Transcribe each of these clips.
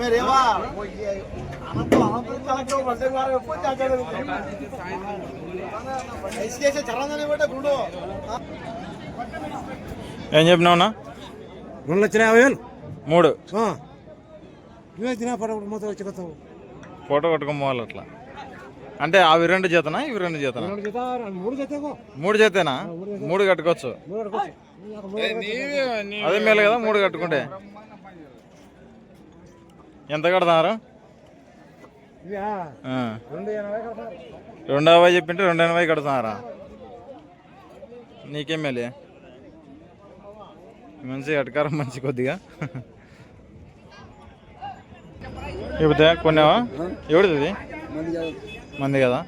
మీరేవా ఏం చెప్పినావునా రెండు లక్షల యాభై వేలు. మూడు. నువ్వే తినా పడకుండా మొత్తం వచ్చి కొత్త ఫోటో కొట్టుకొని పోవాలి అట్లా. అంటే అవి రెండు జతనా? ఇవి రెండు జతనా? మూడు జత మూడు జతేనా? మూడు కట్టుకోవచ్చు. అదే మేలు కదా మూడు కట్టుకుంటే. ఎంత కడతారు. రెండు యాభై చెప్పింటే రెండు ఎనభై కడుతున్నారా నీకేం మేలే? మంచి అటకారం మంచి కొద్దిగా. ఇప్పుడు కొన్నావా? ఎవడిది ఇది? మంది కదా?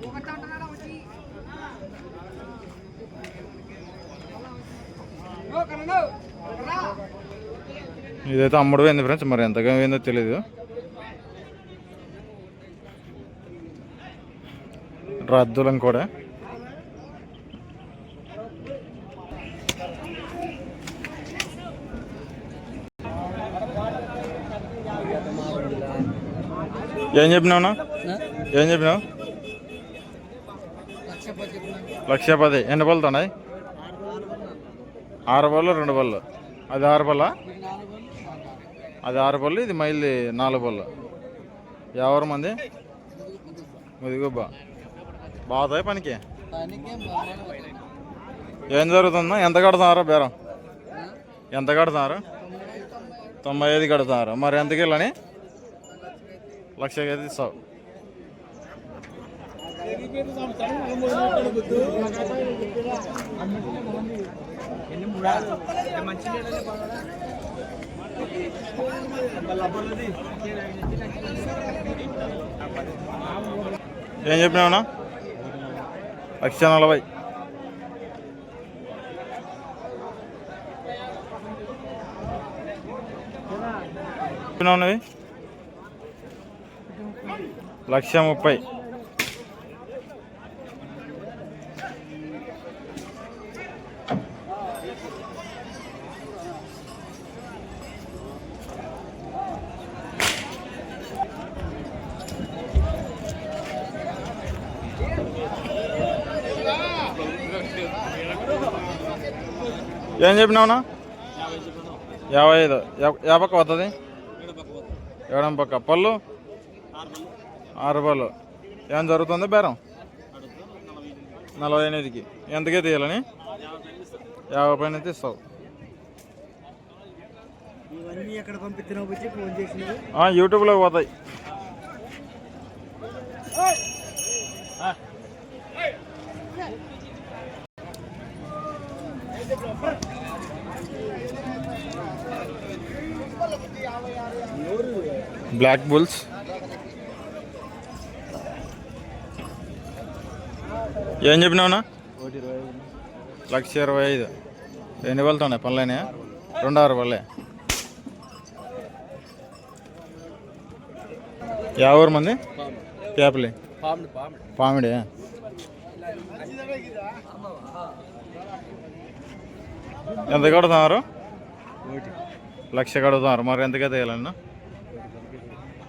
ఇదైతే అమ్ముడు పోయింది ఫ్రెండ్స్ మరి ఎంతగా పోయిందో తెలీదు. రద్దులం కూడా. ఏం చెప్పినావునా ఏం చెప్పినావు? లక్ష పది. ఎన్ని పళ్ళు ఉన్నాయి ఆరు పళ్ళు రెండు పళ్ళు అది ఆరు పళ్ళ అది ఆరు పళ్ళు ఇది మైల్ది నాలుగు పళ్ళు ఎవరు మంది? ముదిగుబ్బ బాగుతాయి పనికి? ఏం జరుగుతుందా? ఎంత కడుతున్నారు బేరం? ఎంత కడుతున్నారు? తొంభై ఐదు కడుతున్నారు. మరి ఎంతకి వెళ్ళని? లక్షకి అయితే ఇస్తావు. ఏం చెప్పినావునా లక్ష నలభై. చెప్పినావు లక్ష ముప్పై. ఏం చెప్పినావునా? యాభై ఐదు. పక్క వస్తుంది ఏడం పక్క? పళ్ళు? ఆరు పళ్ళు. ఏం జరుగుతుంది బేరం? నలభై ఎనిమిదికి. ఎంతకే తీయాలని? యాభై పైన చేసినవి. ఆ, యూట్యూబ్లో పోతాయి. బ్లాక్ బుల్స్ ఏం చెప్పినావునా లక్ష ఇరవై ఐదు. ఎన్ని పళ్ళతో ఉన్నాయి పనులైనా రెండు ఆరు పళ్ళే. యా ఊరు మంది? పేపలి. పామిడి. ఎంత కడుతున్నారు లక్ష కడుగుతున్నారు. మరి ఎంతకైతే వేయాలన్నా?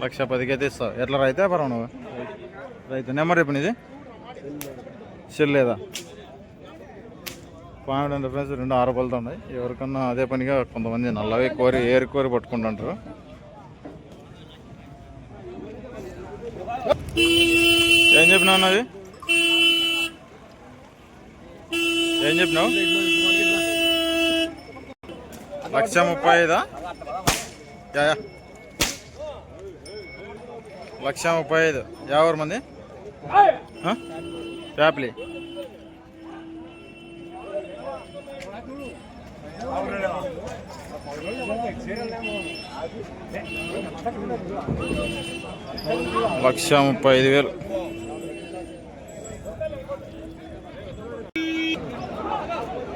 లక్ష పదికైతే ఇస్తావు ఎట్లా రైతే పర్వ నువ్వు? రైతు. నెంబర్ చెప్పు నీది. సెల్ లేదా? అంటే ఫ్రెండ్స్ రెండు ఆరు పళ్ళతో ఉన్నాయి. ఎవరికన్నా అదే పనిగా కొంతమంది నల్లవి కోరి ఏరి కోరి పట్టుకుంటుంటారు. ఏం చెప్పినావు అన్నది? ఏం చెప్పినావు? లక్ష ముప్పై ఐదా? యా, లక్ష ముప్పై ఐదు. యాభై మంది? ఆ? లక్ష ముప్పై ఐదు వేలు.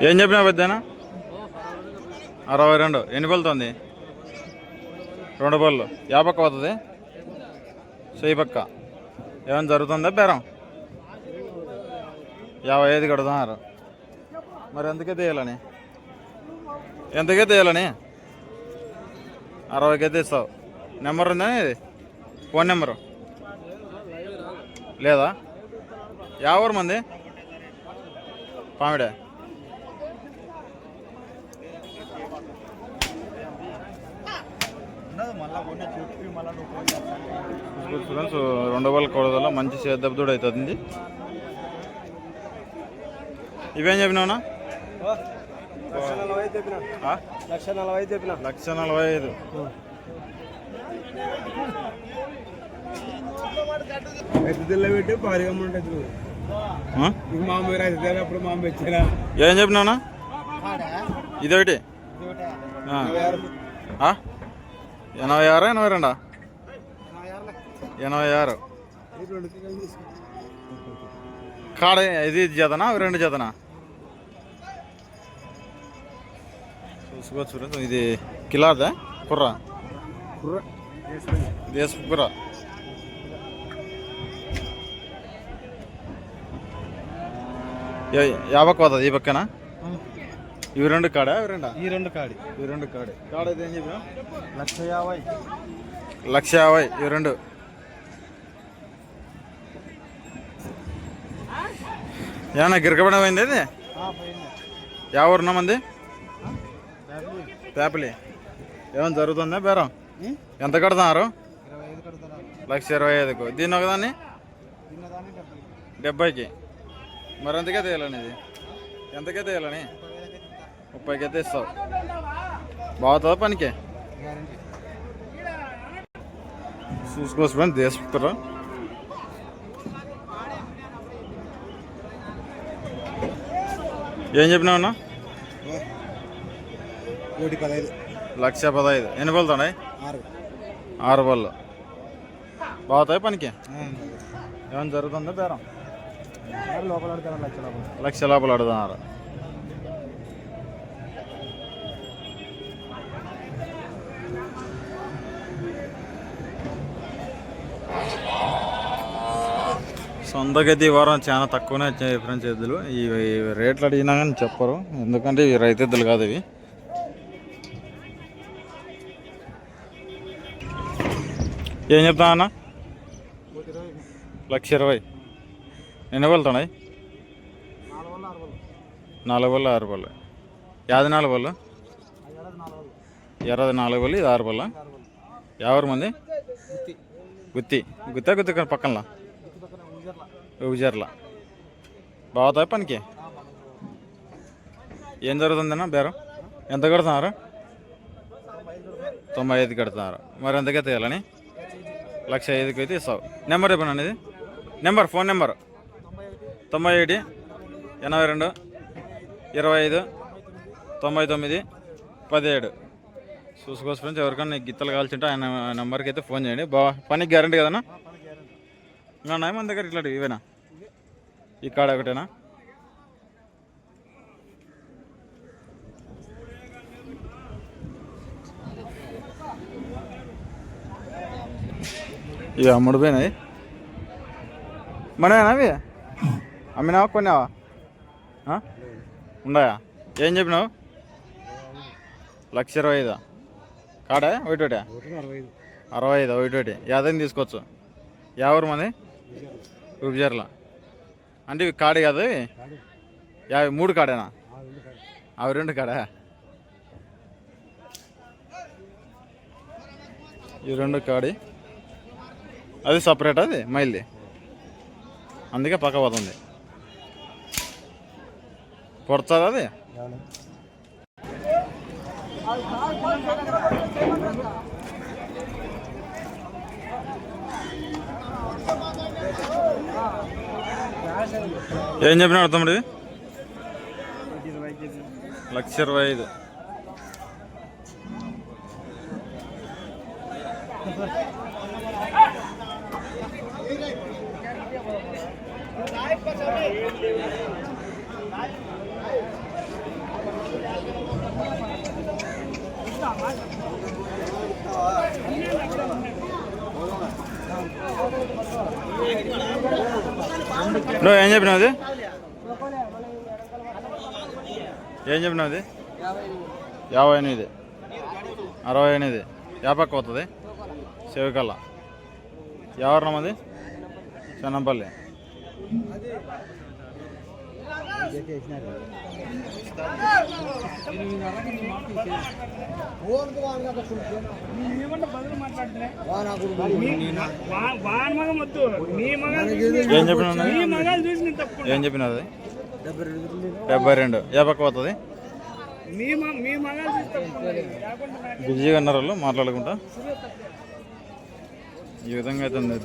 ఏం చెప్పినా పెద్దనా అరవై రెండు ఎన్ని పళ్ళుతుంది రెండు పళ్ళు యా పక్క పోతుంది? చేయి పక్క. ఏమైనా జరుగుతుందా బేరం? యాభై ఐదు కడుతున్నారు. మరి ఎందుకే తీయాలని? ఎంతకే తీయాలని? అరవైకే తీస్తావు. ఇస్తావు నెంబర్ ఉందా ఇది ఫోన్ నెంబరు? లేదా? ఎవరు మంది? పామిడే. ఫ్రెండ్స్ రెండు వేల కొడదలో మంచి సేద్దెబ్బతుడు అవుతుంది. ఇవేం చెప్పినావునా లక్ష నలభై ఐదు చెప్పిన? లక్ష నలభై ఐదు చెప్పిన. పెట్టి భారీగా ఉంటుంది మామూలు అప్పుడు మామూలు ఏం చెప్పినావునా ఇదొకటి? ఎనభై ఆరు ఎనభై రెండా ఎనభై ఆరు కాడ ఇది జతనా అవి రెండు జతనా చూసుకోవచ్చు ఫ్రెండ్స్ ఇది కిలాదా కుర్రా దేశ కుర్ర యా- యాభై పోతుంది ఈ పక్కన ఇవి రెండు కాడా? ఇవి రెండా? ఈ రెండు కాడి. ఇవి రెండు కాడే. కాడ ఏం చెప్పినా లక్ష యాభై. లక్ష యాభై ఇవి రెండు. ఏమన్నా గిరకబడి పోయింది అది ఎవరు మంది? పేపలి ఏమైనా జరుగుతుందా బేరం? ఎంత కడుతున్నారు? లక్ష ఇరవై ఐదుకు. దీన్ని ఒకదాన్ని? డెబ్బైకి. మరి ఎంతకే తీయాలని ఇది? ఎంతకే తీయాలని? ముప్పైకి అయితే ఇస్తావు. బాగుతుందా పనికి? ఫ్రెండ్ తీసుకురా. ఏం చెప్పినావునా ఒకటి పదహైదు లక్ష పదహైదు ఎన్ని బళ్ళు ఉన్నాయి ఆరు. ఆరు బళ్ళు. బాగుతాయి పనికి? ఏమైనా జరుగుతుందా బేరం? లోపల లక్ష లోపల? అడుగుతున్నారు సొంతగతి ఈ వారం చాలా తక్కువనే వచ్చాయి ఫ్రెండ్స్ ఎద్దులు ఈ రేట్లు అడిగినా కానీ చెప్పరు. ఎందుకంటే ఇవి రైతు ఎద్దులు కాదు ఇవి. ఏం చెప్తా అన్న? లక్ష ఇరవై. ఎన్ని వెళ్తున్నాయి నాలుగు వందల ఆరు పళ్ళు యాది నాలుగు పళ్ళు ఆ నాలుగు వందలు ఎర్రది నాలుగు ఇది ఆరు పళ్ళ యాభై ఎవరు మంది? గుత్తి. గుత్తి గుత్తా గుత్తి విజర్ల బాగుతాయి పనికి? ఏం జరుగుతుందన్నా బేరం? ఎంత కడుతున్నారు? తొంభై ఐదు కడుతున్నారు. మరి ఎంతకైతే తీయాలని లక్ష ఐదుకి అయితే ఇస్తావు. నెంబర్ చెప్పండి ఇది నెంబర్ ఫోన్ నెంబర్. తొంభై ఒకటి ఎనభై రెండు ఇరవై ఐదు తొంభై తొమ్మిది పదిహేడు. చూసుకోవచ్చు ఫ్రెండ్స్ ఎవరికైనా గిత్తలు కాల్చుంటే ఆయన నెంబర్కి అయితే ఫోన్ చేయండి. బా పనికి గ్యారంటీ కదన్నా? ఉన్నాయి మన దగ్గర ఇట్లాంటివి ఇవేనా? ఈ కాడ ఒకటేనా? ఇవి అమ్ముడు పోయినాయి. మనమేనా అవి? అమ్మినావా కొన్నావా? ఉన్నాయా? ఏం చెప్పినావు? లక్ష ఇరవై ఐదా? కాడా? ఒకటి ఒకటి? అరవై ఐదు. అరవై ఐదు? ఒకటి ఒకటి. యాదైనా తీసుకోవచ్చు. యావరు మంది? విభజర్ల అంటే ఇవి కాడే కాదు యాభై మూడు కాడేనా? అవి రెండు కాడా? ఈ రెండు కాడి. అది సపరేట్ అది? మైల్ది. అందుకే పక్క పోతుంది. పొడుతుంది అది? ఏం చెప్పినాడు తమ్ముడు ఇది? ఒకటి ఇరవై లక్ష ఇరవై ఐదు నువ్వు ఏం చెప్పినావు అది? ఏం చెప్పినావు అది? యాభై ఎనిమిది. అరవై ఎనిమిది. యాపక్క అవుతుంది శివకళ ఎవరినమ్మది చెన్నంపల్లి. ఏం చెప్పిన ఏం చెప్పినది డెబ్బై రెండు. యాపక్క పోతుంది? బిజీగా ఉన్నారు వాళ్ళు? మాట్లాడుకుంటా ఈ విధంగా అయితే ఉంది.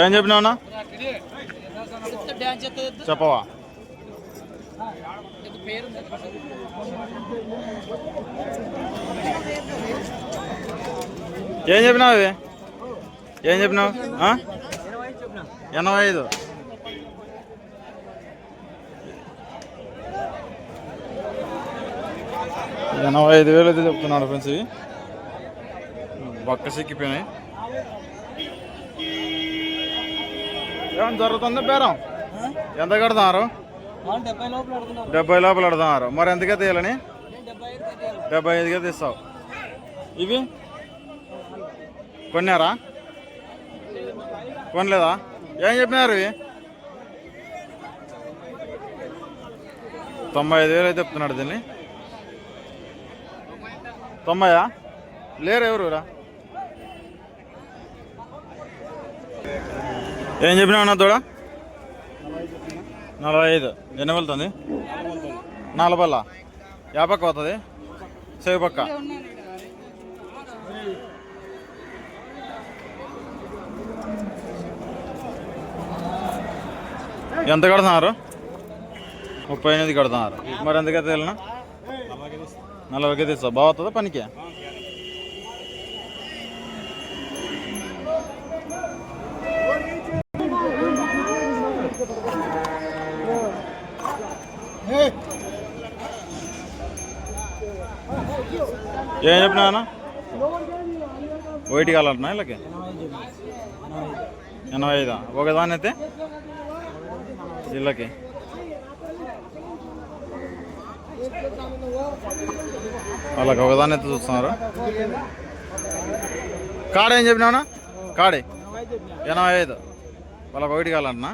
ఏం చెప్పినావునా చెప్పవా? ఏం చెప్పినావు ఏం చెప్పినావు? ఆ? ఎనభై ఐదు. ఎనభై ఐదు వేలు అయితే చెప్తున్నాడు ఫ్రెండ్స్ ఇవి. బక్క సిక్కిపోయినాయి ఏమన్నా జరుగుతుంది బేరం? ఎంత కడుతున్నారు? డెబ్బై లోపల కడుతున్నారు. మరి ఎంతకే తీయాలని? డెబ్బై ఐదుకే తీస్తావు. ఇవి? కొన్నారా? కొనలేదా? ఏం చెప్పినారు ఇవి? తొంభై ఐదు వేలు అయితే చెప్తున్నాడు దీన్ని. తొంభయా? లేరు ఎవరు రా? ఏం చెప్పినావు నా తోడ? నలభై ఐదు ఎన్ని వెళ్తుంది? నలభల్ల యాపక్క పోతుంది? సేవి పక్క. ఎంత కడుతున్నారు? ముప్పై ఎనిమిది కడుతున్నారు. మరి ఎంతకైతే వెళ్ళినా? నలభైకి తీస్తా బాగుతుందా పనికి? ఏం చెప్పినా వైట్ కావాలంటున్నా వీళ్ళకి? ఎనభై ఐదా? ఒకదానైతే అయితే? వీళ్ళకి? వాళ్ళకి ఒకదాని అయితే చూస్తున్నారు? కాడ ఏం చెప్పినావునా కాడే? ఎనభై ఐదు. వాళ్ళకి ఒకటి కావాలన్నా